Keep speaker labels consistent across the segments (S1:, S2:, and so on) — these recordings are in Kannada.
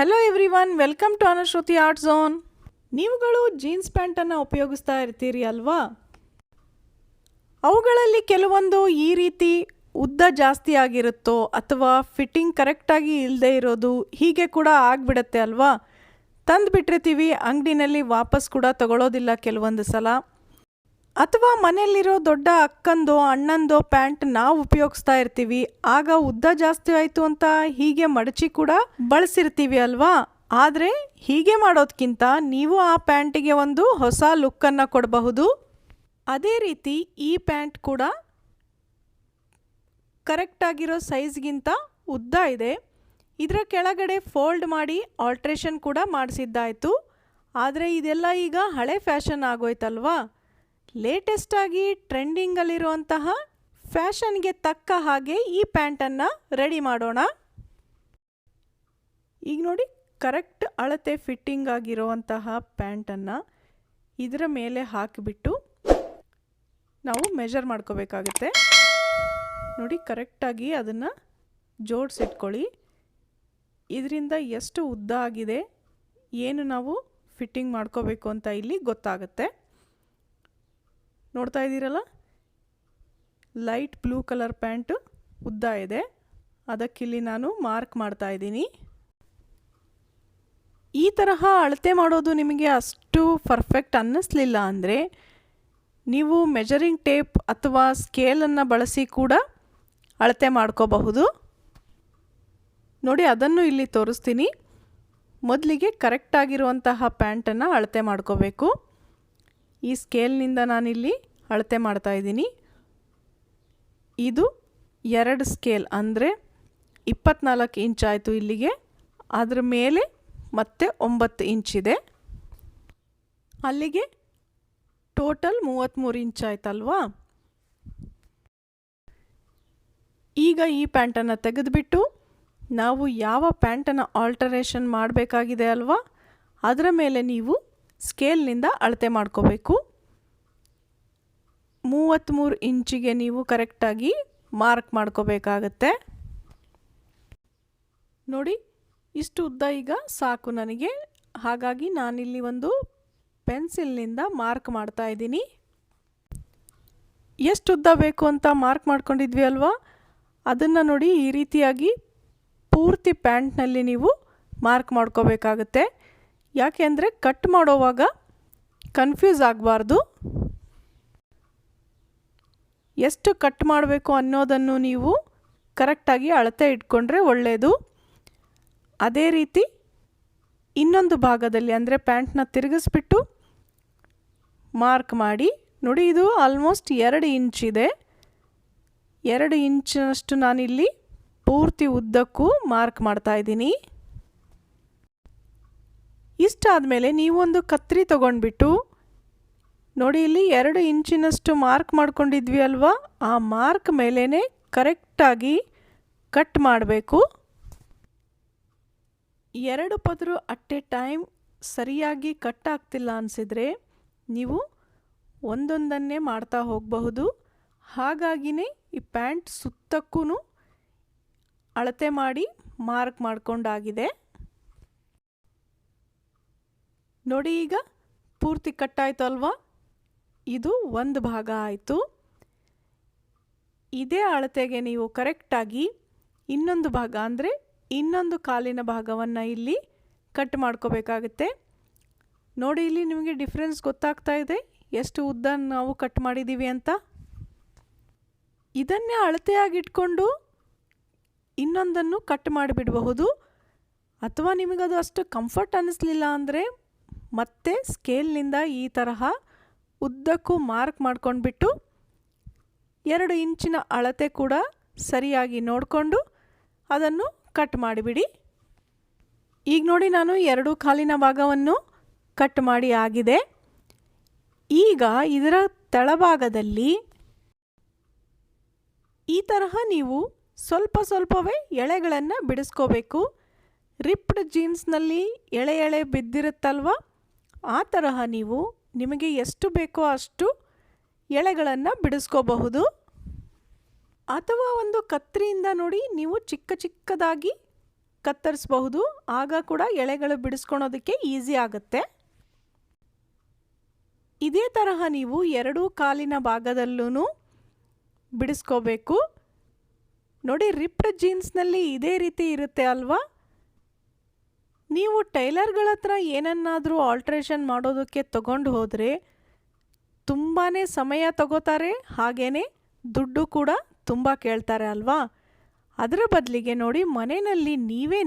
S1: Hello everyone welcome to Anushruti art zone ನೀವುಗಳು ಜೀನ್ಸ್ ಪ್ಯಾಂಟನ್ನು ಉಪಯೋಗಿಸ್ತಾ ಇರ್ತೀರಿ ಅಲ್ವಾ? ಅವುಗಳಲ್ಲಿ ಕೆಲವೊಂದು ಈ ರೀತಿ ಉದ್ದ ಜಾಸ್ತಿ ಆಗಿರುತ್ತೋ ಅಥವಾ ಫಿಟ್ಟಿಂಗ್ ಕರೆಕ್ಟಾಗಿ ಇಲ್ಲದೆ ಇರೋದು ಹೀಗೆ ಕೂಡ ಆಗಿಬಿಡತ್ತೆ ಅಲ್ವಾ? ತಂದು ಬಿಟ್ಟಿರ್ತೀವಿ ಅಂಗಡಿನಲ್ಲಿ ವಾಪಸ್ ಕೂಡ ತಗೊಳ್ಳೋದಿಲ್ಲ ಕೆಲವೊಂದು ಸಲ. ಅಥವಾ ಮನೆಯಲ್ಲಿರೋ ದೊಡ್ಡ ಅಕ್ಕಂದೋ ಅಣ್ಣಂದೋ ಪ್ಯಾಂಟ್ ನಾವು ಉಪಯೋಗಿಸ್ತಾ ಇರ್ತೀವಿ. ಆಗ ಉದ್ದ ಜಾಸ್ತಿ ಆಯಿತು ಅಂತ ಹೀಗೆ ಮಡಚಿ ಕೂಡ ಬಳಸಿರ್ತೀವಿ ಅಲ್ವಾ? ಆದರೆ ಹೀಗೆ ಮಾಡೋದಕ್ಕಿಂತ ನೀವು ಆ ಪ್ಯಾಂಟಿಗೆ ಒಂದು ಹೊಸ ಲುಕ್ಕನ್ನು ಕೊಡಬಹುದು. ಅದೇ ರೀತಿ ಈ ಪ್ಯಾಂಟ್ ಕೂಡ ಕರೆಕ್ಟಾಗಿರೋ ಸೈಜ್ಗಿಂತ ಉದ್ದ ಇದೆ. ಇದರ ಕೆಳಗಡೆ ಫೋಲ್ಡ್ ಮಾಡಿ ಆಲ್ಟ್ರೇಷನ್ ಕೂಡ ಮಾಡಿಸಿದ್ದಾಯಿತು. ಆದರೆ ಇದೆಲ್ಲ ಈಗ ಹಳೆ ಫ್ಯಾಷನ್ ಆಗೋಯ್ತಲ್ವಾ? ಲೇಟೆಸ್ಟಾಗಿ ಟ್ರೆಂಡಿಂಗಲ್ಲಿರುವಂತಹ ಫ್ಯಾಷನ್ಗೆ ತಕ್ಕ ಹಾಗೆ ಈ ಪ್ಯಾಂಟನ್ನು ರೆಡಿ ಮಾಡೋಣ. ಈಗ ನೋಡಿ, ಕರೆಕ್ಟ್ ಅಳತೆ ಫಿಟ್ಟಿಂಗ್ ಆಗಿರುವಂತಹ ಪ್ಯಾಂಟನ್ನು ಇದರ ಮೇಲೆ ಹಾಕಿಬಿಟ್ಟು ನಾವು ಮೆಜರ್ ಮಾಡ್ಕೋಬೇಕಾಗುತ್ತೆ. ನೋಡಿ, ಕರೆಕ್ಟಾಗಿ ಅದನ್ನು ಜೋಡಿಸಿಟ್ಕೊಳ್ಳಿ. ಇದರಿಂದ ಎಷ್ಟು ಉದ್ದ ಆಗಿದೆ, ಏನು ನಾವು ಫಿಟ್ಟಿಂಗ್ ಮಾಡ್ಕೋಬೇಕು ಅಂತ ಇಲ್ಲಿ ಗೊತ್ತಾಗುತ್ತೆ. ನೋಡ್ತಾ ಇದ್ದೀರಲ್ಲ? ಲೈಟ್ ಬ್ಲೂ ಕಲರ್ ಪ್ಯಾಂಟು ಉದ್ದ ಇದೆ. ಅದಕ್ಕಿಲ್ಲಿ ನಾನು ಮಾರ್ಕ್ ಮಾಡ್ತಾ ಇದ್ದೀನಿ. ಈ ತರಹ ಅಳತೆ ಮಾಡೋದು ನಿಮಗೆ ಅಷ್ಟು ಪರ್ಫೆಕ್ಟ್ ಅನ್ನಿಸ್ಲಿಲ್ಲ ಅಂದರೆ ನೀವು ಮೆಜರಿಂಗ್ ಟೇಪ್ ಅಥವಾ ಸ್ಕೇಲನ್ನು ಬಳಸಿ ಕೂಡ ಅಳತೆ ಮಾಡ್ಕೋಬಹುದು. ನೋಡಿ, ಅದನ್ನು ಇಲ್ಲಿ ತೋರಿಸ್ತೀನಿ. ಮೊದಲಿಗೆ ಕರೆಕ್ಟಾಗಿರುವಂತಹ ಪ್ಯಾಂಟನ್ನು ಅಳತೆ ಮಾಡ್ಕೋಬೇಕು. ಈ ಸ್ಕೇಲ್ನಿಂದ ನಾನಿಲ್ಲಿ ಅಳತೆ ಮಾಡ್ತಾ ಇದ್ದೀನಿ. ಇದು ಎರಡು ಸ್ಕೇಲ್ ಅಂದರೆ ಇಪ್ಪತ್ನಾಲ್ಕು ಇಂಚ್ ಆಯಿತು ಇಲ್ಲಿಗೆ. ಅದರ ಮೇಲೆ ಮತ್ತೆ ಒಂಬತ್ತು ಇಂಚಿದೆ ಅಲ್ಲಿಗೆ ಟೋಟಲ್ ಮೂವತ್ತ್ಮೂರು ಇಂಚ್ ಆಯ್ತಲ್ವಾ? ಈಗ ಈ ಪ್ಯಾಂಟನ್ನು ತೆಗೆದುಬಿಟ್ಟು ನಾವು ಯಾವ ಪ್ಯಾಂಟನ್ನು ಆಲ್ಟರೇಷನ್ ಮಾಡಬೇಕಾಗಿದೆ ಅಲ್ವಾ? ಅದರ ಮೇಲೆ ನೀವು ಸ್ಕೇಲ್ನಿಂದ ಅಳತೆ ಮಾಡ್ಕೋಬೇಕು. ಮೂವತ್ತ್ಮೂರು ಇಂಚಿಗೆ ನೀವು ಕರೆಕ್ಟಾಗಿ ಮಾರ್ಕ್ ಮಾಡ್ಕೋಬೇಕಾಗತ್ತೆ. ನೋಡಿ, ಇಷ್ಟು ಉದ್ದ ಈಗ ಸಾಕು ನನಗೆ. ಹಾಗಾಗಿ ನಾನಿಲ್ಲಿ ಒಂದು ಪೆನ್ಸಿಲ್ನಿಂದ ಮಾರ್ಕ್ ಮಾಡ್ತಾ ಇದ್ದೀನಿ. ಎಷ್ಟು ಉದ್ದ ಬೇಕು ಅಂತ ಮಾರ್ಕ್ ಮಾಡ್ಕೊಂಡಿದ್ವಿ ಅಲ್ವಾ? ಅದನ್ನು ನೋಡಿ ಈ ರೀತಿಯಾಗಿ ಪೂರ್ತಿ ಪ್ಯಾಂಟ್ನಲ್ಲಿ ನೀವು ಮಾರ್ಕ್ ಮಾಡ್ಕೋಬೇಕಾಗತ್ತೆ. ಯಾಕೆ ಅಂದರೆ ಕಟ್ ಮಾಡೋವಾಗ ಕನ್ಫ್ಯೂಸ್ ಆಗಬಾರ್ದು. ಎಷ್ಟು ಕಟ್ ಮಾಡಬೇಕು ಅನ್ನೋದನ್ನು ನೀವು ಕರೆಕ್ಟಾಗಿ ಅಳತೆ ಇಟ್ಕೊಂಡ್ರೆ ಒಳ್ಳೆಯದು ಅದೇ ರೀತಿ ಇನ್ನೊಂದು ಭಾಗದಲ್ಲಿ ಅಂದರೆ ಪ್ಯಾಂಟ್ನ ತಿರುಗಿಸ್ಬಿಟ್ಟು ಮಾರ್ಕ್ ಮಾಡಿ. ನೋಡಿ, ಇದು ಆಲ್ಮೋಸ್ಟ್ ಎರಡು ಇಂಚಿದೆ ಎರಡು ಇಂಚಿನಷ್ಟು ನಾನಿಲ್ಲಿ ಪೂರ್ತಿ ಉದ್ದಕ್ಕೂ ಮಾರ್ಕ್ ಮಾಡ್ತಾ ಇದ್ದೀನಿ. ಇಷ್ಟಾದಮೇಲೆ ನೀವೊಂದು ಕತ್ರಿ ತೊಗೊಂಡ್ಬಿಟ್ಟು ನೋಡಿ ಇಲ್ಲಿ ಎರಡು ಇಂಚಿನಷ್ಟು ಮಾರ್ಕ್ ಮಾಡ್ಕೊಂಡಿದ್ವಿ ಅಲ್ವಾ? ಆ ಮಾರ್ಕ್ ಮೇಲೇ ಕರೆಕ್ಟಾಗಿ ಕಟ್ ಮಾಡಬೇಕು. ಎರಡು ಪದರು ಅಟ್ ಎ ಟೈಮ್ ಸರಿಯಾಗಿ ಕಟ್ ಆಗ್ತಿಲ್ಲ ಅನಿಸಿದರೆ ನೀವು ಒಂದೊಂದನ್ನೇ ಮಾಡ್ತಾ ಹೋಗಬಹುದು. ಹಾಗಾಗಿನೇ ಈ ಪ್ಯಾಂಟ್ ಸುತ್ತಕ್ಕೂ ಅಳತೆ ಮಾಡಿ ಮಾರ್ಕ್ ಮಾಡ್ಕೊಂಡಾಗಿದೆ. ನೋಡಿ ಈಗ ಪೂರ್ತಿ ಕಟ್ಟಾಯಿತು ಅಲ್ವಾ? ಇದು ಒಂದು ಭಾಗ ಆಯಿತು. ಇದೇ ಅಳತೆಗೆ ನೀವು ಕರೆಕ್ಟಾಗಿ ಇನ್ನೊಂದು ಭಾಗ ಅಂದರೆ ಇನ್ನೊಂದು ಕಾಲಿನ ಭಾಗವನ್ನು ಇಲ್ಲಿ ಕಟ್ ಮಾಡ್ಕೋಬೇಕಾಗತ್ತೆ. ನೋಡಿ ಇಲ್ಲಿ ನಿಮಗೆ ಡಿಫ್ರೆನ್ಸ್ ಗೊತ್ತಾಗ್ತಾ ಇದೆ. ಎಷ್ಟು ಉದ್ದ ನಾವು ಕಟ್ ಮಾಡಿದ್ದೀವಿ ಅಂತ? ಇದನ್ನೇ ಅಳತೆಯಾಗಿಟ್ಕೊಂಡು ಇನ್ನೊಂದನ್ನು ಕಟ್ ಮಾಡಿಬಿಡಬಹುದು. ಅಥವಾ ನಿಮಗದು ಅಷ್ಟು ಕಂಫರ್ಟ್ ಅನ್ನಿಸ್ಲಿಲ್ಲ ಅಂದರೆ ಮತ್ತೆ ಸ್ಕೇಲ್ನಿಂದ ಈ ತರಹ ಉದ್ದಕ್ಕೂ ಮಾರ್ಕ್ ಮಾಡ್ಕೊಂಡ್ಬಿಟ್ಟು ಎರಡು ಇಂಚಿನ ಅಳತೆ ಕೂಡ ಸರಿಯಾಗಿ ನೋಡಿಕೊಂಡು ಅದನ್ನು ಕಟ್ ಮಾಡಿಬಿಡಿ. ಈಗ ನೋಡಿ ನಾನು ಎರಡು ಕಾಲಿನ ಭಾಗವನ್ನು ಕಟ್ ಮಾಡಿ ಆಗಿದೆ. ಈಗ ಇದರ ತಳಭಾಗದಲ್ಲಿ ಈ ತರಹ ನೀವು ಸ್ವಲ್ಪ ಸ್ವಲ್ಪವೇ ಎಳೆಗಳನ್ನು ಬಿಡಿಸ್ಕೋಬೇಕು. ರಿಪ್ಡ್ ಜೀನ್ಸ್ನಲ್ಲಿ ಎಳೆ ಎಳೆ ಬಿದ್ದಿರುತ್ತಲ್ವ? ಆ ತರಹ ನೀವು ನಿಮಗೆ ಎಷ್ಟು ಬೇಕೋ ಅಷ್ಟು ಎಳೆಗಳನ್ನು ಬಿಡಿಸ್ಕೋಬಹುದು. ಅಥವಾ ಒಂದು ಕತ್ತರಿಯಿಂದ ನೋಡಿ ನೀವು ಚಿಕ್ಕ ಚಿಕ್ಕದಾಗಿ ಕತ್ತರಿಸಬಹುದು. ಆಗ ಕೂಡ ಎಳೆಗಳು ಬಿಡಿಸ್ಕೊಳೋದಕ್ಕೆ ಈಸಿ ಆಗುತ್ತೆ. ಇದೇ ತರಹ ನೀವು ಎರಡೂ ಕಾಲಿನ ಭಾಗದಲ್ಲೂ ಬಿಡಿಸ್ಕೋಬೇಕು. ನೋಡಿ, ರಿಪ್ಡ್ ಜೀನ್ಸ್ನಲ್ಲಿ ಇದೇ ರೀತಿ ಇರುತ್ತೆ ಅಲ್ವಾ? ನೀವು ಟೈಲರ್ಗಳ ಹತ್ರ ಏನನ್ನಾದರೂ ಆಲ್ಟ್ರೇಷನ್ ಮಾಡೋದಕ್ಕೆ ತಗೊಂಡು ಹೋದರೆ ತುಂಬಾ ಸಮಯ ತಗೋತಾರೆ ಹಾಗೇ ದುಡ್ಡು ಕೂಡ ತುಂಬ ಕೇಳ್ತಾರೆ ಅಲ್ವಾ? ಅದರ ಬದಲಿಗೆ ನೋಡಿ ಮನೆಯಲ್ಲಿ ನೀವೇ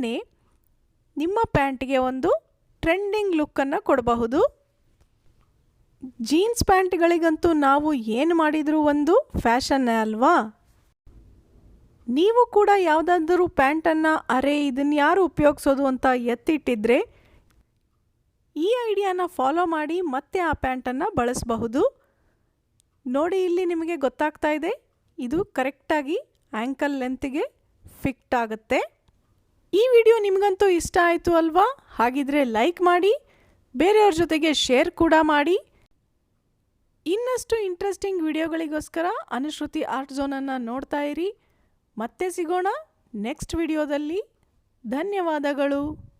S1: ನಿಮ್ಮ ಪ್ಯಾಂಟ್ಗೆ ಒಂದು ಟ್ರೆಂಡಿಂಗ್ ಲುಕ್ಕನ್ನು ಕೊಡಬಹುದು. ಜೀನ್ಸ್ ಪ್ಯಾಂಟ್ಗಳಿಗಂತೂ ನಾವು ಏನು ಮಾಡಿದರೂ ಒಂದು ಫ್ಯಾಷನ್ನೇ ಅಲ್ವಾ? ನೀವು ಕೂಡ ಯಾವುದಾದ್ರೂ ಪ್ಯಾಂಟನ್ನು ಅರೆ ಇದನ್ನು ಯಾರು ಉಪಯೋಗಿಸೋದು ಅಂತ ಎತ್ತಿಟ್ಟಿದ್ರೆ ಈ ಐಡಿಯಾನ ಫಾಲೋ ಮಾಡಿ ಮತ್ತೆ ಆ ಪ್ಯಾಂಟನ್ನು ಬಳಸಬಹುದು. ನೋಡಿ, ಇಲ್ಲಿ ನಿಮಗೆ ಗೊತ್ತಾಗ್ತಾ ಇದೆ. ಇದು ಕರೆಕ್ಟಾಗಿ ಆ್ಯಂಕಲ್ ಲೆಂತ್ಗೆ ಫಿಟ್ ಆಗುತ್ತೆ. ಈ ವಿಡಿಯೋ ನಿಮಗಂತೂ ಇಷ್ಟ ಆಯಿತು ಅಲ್ವಾ? ಹಾಗಿದ್ರೆ ಲೈಕ್ ಮಾಡಿ, ಬೇರೆಯವ್ರ ಜೊತೆಗೆ ಶೇರ್ ಕೂಡ ಮಾಡಿ. ಇನ್ನಷ್ಟು ಇಂಟ್ರೆಸ್ಟಿಂಗ್ ವಿಡಿಯೋಗಳಿಗೋಸ್ಕರ ಅನುಶ್ರುತಿ ಆರ್ಟ್ ಝೋನನ್ನು ನೋಡ್ತಾ ಇರಿ. ಮತ್ತೆ ಸಿಗೋಣ ನೆಕ್ಸ್ಟ್ ವಿಡಿಯೋದಲ್ಲಿ ಧನ್ಯವಾದಗಳು.